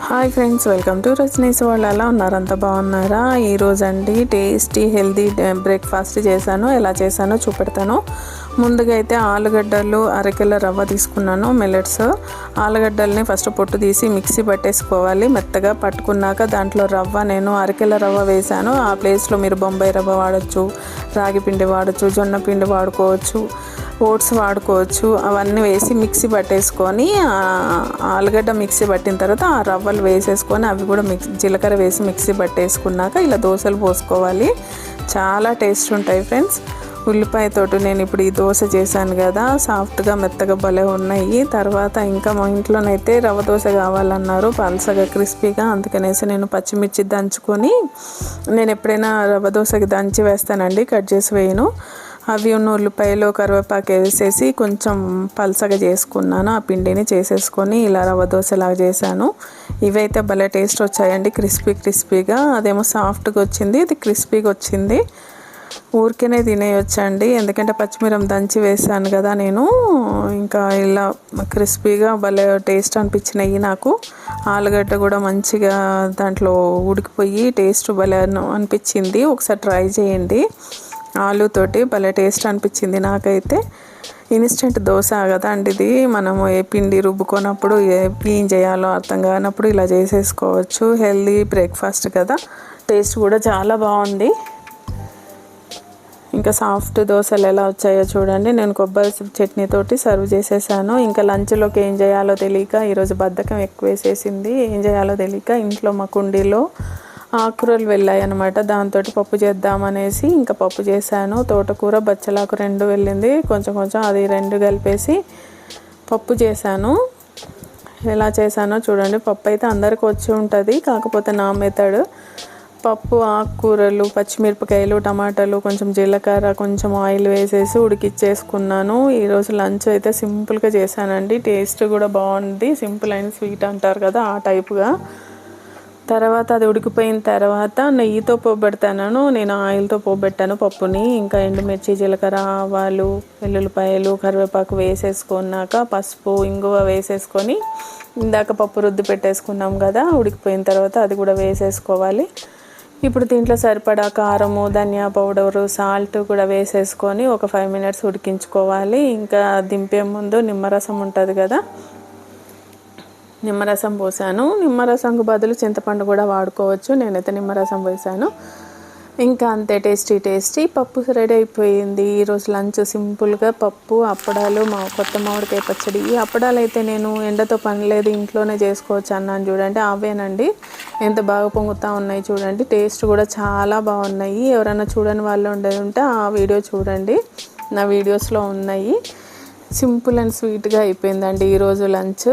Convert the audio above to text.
Hi friends welcome to Rajani's వాళ్ళు ఎలా ఉన్నారు? అంత బాగున్నారా? ఈరోజు అండి టేస్టీ హెల్దీ బ్రేక్ఫాస్ట్ చేశాను. ఎలా చేశానో చూపెడతాను. ముందుగా అయితే ఆలుగడ్డలు అరకిల రవ్వ తీసుకున్నాను మిల్లెట్స్. ఆలుగడ్డల్ని ఫస్ట్ పొట్టు తీసి మిక్సీ పట్టేసుకోవాలి. మెత్తగా పట్టుకున్నాక దాంట్లో రవ్వ నేను అరకిల రవ్వ వేశాను. ఆ ప్లేస్లో మీరు బొంబాయి రవ్వ వాడచ్చు రాగి పిండి వాడచ్చు జొన్న పిండి వాడుకోవచ్చు. ఓట్స్ వాడుకోవచ్చు. అవన్నీ వేసి మిక్సీ పట్టేసుకొని ఆలుగడ్డ మిక్సీ పట్టిన తర్వాత ఆ రవ్వలు వేసేసుకొని అవి కూడా మిక్స్ జీలకర్ర వేసి మిక్సీ పట్టేసుకున్నాక ఇలా దోశలు పోసుకోవాలి. చాలా టేస్ట్ ఉంటాయి ఫ్రెండ్స్. ఉల్లిపాయతోటి నేను ఇప్పుడు ఈ దోశ చేశాను కదా సాఫ్ట్గా మెత్తగా భలే ఉన్నాయి. తర్వాత ఇంకా మా ఇంట్లోనైతే రవ్వ దోశ కావాలన్నారు పలసగా క్రిస్పీగా. అందుకనేసి నేను పచ్చిమిర్చి దంచుకొని నేను ఎప్పుడైనా రవ్వ దోశకి దంచి వేస్తానండి కట్ చేసి వేయను. అవి ఉన్న ఉల్లిపాయలు కరివేపాకు వేసేసి కొంచెం పలసగా చేసుకున్నాను. ఆ పిండిని చేసేసుకొని ఇలా రవ్వ దోశలాగా చేశాను. ఇవైతే భలే టేస్ట్ వచ్చాయండి. క్రిస్పీ క్రిస్పీగా. అదేమో సాఫ్ట్గా వచ్చింది. ఇది క్రిస్పీగా వచ్చింది. ఊరికేనే తినేయొచ్చండి. ఎందుకంటే పచ్చిమిరం దంచి వేసాను కదా నేను. ఇంకా ఇలా క్రిస్పీగా భలే టేస్ట్ అనిపించినాయి నాకు. ఆలుగడ్డ కూడా మంచిగా దాంట్లో ఉడికిపోయి టేస్ట్ భలే అనిపించింది. ఒకసారి ట్రై చేయండి. ఆలుతోటి భలే టేస్ట్ అనిపించింది నాకైతే. ఇన్స్టెంట్ దోశ కదా అండి ఇది. మనము ఏ పిండి రుబ్బుకున్నప్పుడు ఏం చేయాలో అర్థం కానప్పుడు ఇలా చేసేసుకోవచ్చు. హెల్దీ బ్రేక్ఫాస్ట్ కదా. టేస్ట్ కూడా చాలా బాగుంది. ఇంకా సాఫ్ట్ దోశలు ఎలా వచ్చాయో చూడండి. నేను కొబ్బరి చట్నీతోటి సర్వ్ చేసేసాను. ఇంకా లంచ్లోకి ఏం చేయాలో తెలియక ఈరోజు బద్ధకం ఎక్కువ వేసేసింది. ఏం చేయాలో తెలియక ఇంట్లో మా కుండీలో ఆకుకూరలు వెళ్ళాయి అనమాట దాంతో పప్పు చేద్దామనేసి ఇంకా పప్పు చేశాను. తోటకూర బచ్చలాకు రెండు వెళ్ళింది. కొంచెం కొంచెం అది రెండు కలిపేసి పప్పు చేశాను. ఎలా చేశానో చూడండి. పప్పు అయితే అందరికి వచ్చి ఉంటుంది. కాకపోతే నా మెథడ్ పప్పు ఆకుకూరలు పచ్చిమిరపకాయలు టమాటాలు కొంచెం జీలకర్ర కొంచెం ఆయిల్ వేసేసి ఉడికిచ్చేసుకున్నాను. ఈరోజు లంచ్ అయితే సింపుల్గా చేశానండి. టేస్ట్ కూడా బాగుంది. సింపుల్ అండ్ స్వీట్ అంటారు కదా ఆ టైప్గా. తర్వాత అది ఉడికిపోయిన తర్వాత నెయ్యితో పోబెడతాను నేను ఆయిల్తో పోబెట్టాను పప్పుని. ఇంకా ఎండుమిర్చి జీలకర్ర ఆవాలు వెల్లుల్లిపాయలు కరివేపాకు వేసేసుకున్నాక పసుపు ఇంగువ వేసేసుకొని ఇందాక పప్పు రుద్ది పెట్టేసుకున్నాం కదా ఉడికిపోయిన తర్వాత అది కూడా వేసేసుకోవాలి. ఇప్పుడు దీంట్లో సరిపడా కారము ధనియా పౌడరు సాల్ట్ కూడా వేసేసుకొని ఒక ఫైవ్ మినిట్స్ ఉడికించుకోవాలి. ఇంకా దింపే ముందు నిమ్మరసం ఉంటుంది కదా నిమ్మరసం పోసాను. నిమ్మరసంకు బదులు చింతపండు కూడా వాడుకోవచ్చు. నేనైతే నిమ్మరసం పోసాను. ఇంకా అంతే టేస్టీ టేస్టీ. పప్పు రెడీ అయిపోయింది. ఈరోజు లంచ్ సింపుల్గా పప్పు అప్పడాలు మా కొత్త మామిడికాయ పచ్చడి. ఈ అప్పడాలు అయితే నేను ఎండతో పని లేదు ఇంట్లోనే చేసుకోవచ్చు అన్నాను చూడండి. అవేనండి. ఎంత బాగా పొంగుతూ ఉన్నాయి చూడండి. టేస్ట్ కూడా చాలా బాగున్నాయి. ఎవరైనా చూడని వాళ్ళు ఉండేది ఉంటే ఆ వీడియో చూడండి. నా వీడియోస్లో ఉన్నాయి. సింపుల్ అండ్ స్వీట్గా అయిపోయిందండి ఈరోజు లంచ్.